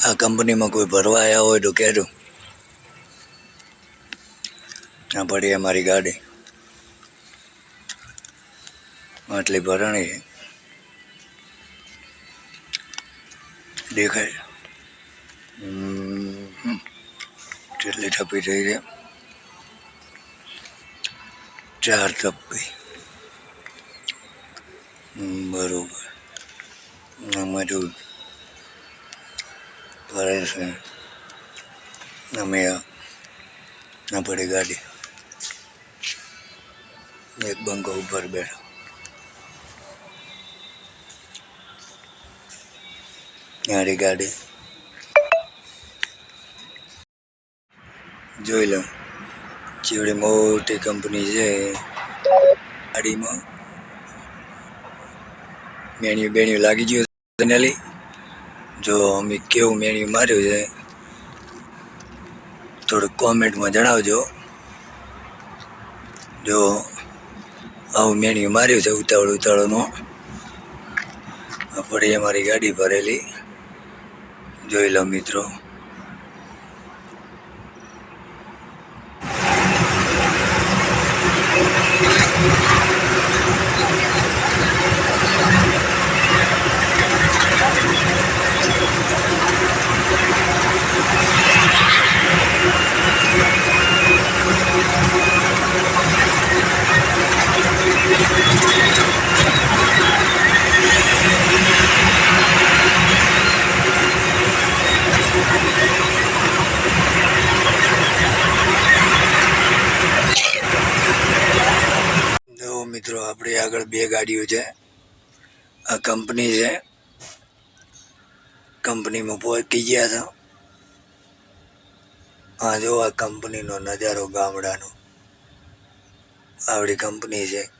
આ કંપનીમાં કોઈ ભરવા આવ્યા હોય તો કહેજો આ પડી અમારી ગાડી આટલી ભરણી છે. દેખાય. કેટલી થપ્પી થઈ છે ચાર થપ્પી બરોબર આમાં જો ભરે છે. અમે ના પડી ગાડી. એક બંકો ઉપર બેઠો. મારી ગાડી. જોઈ લો. જેવડી મોટી કંપની છે. ગાડીમાં. મેન્યુ બેન્યુ લાગી ગયું ફાઇનલી જો અમે કેવું મેળ્યું માર્યું છે, થોડુંક કોમેન્ટમાં જણાવજો. જો આવું મેળ્યું માર્યું છે ઉતાવળ ઉતાવળનું પડી અમારી ગાડી ભરેલી. જોઈ લો મિત્રો જો મિત્રો આપણી આગળ બે ગાડીઓ છે. આ કંપની છે. કંપનીમાં પહોંચી ગયા હતા આ જો આ કંપનીનો નજારો ગામડાનો. આપણી કંપની છે.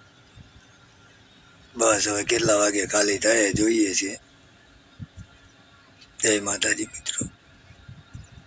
બસ હવે કેટલા વાગે ખાલી થાય જોઈએ છીએ જય માતાજી મિત્રો.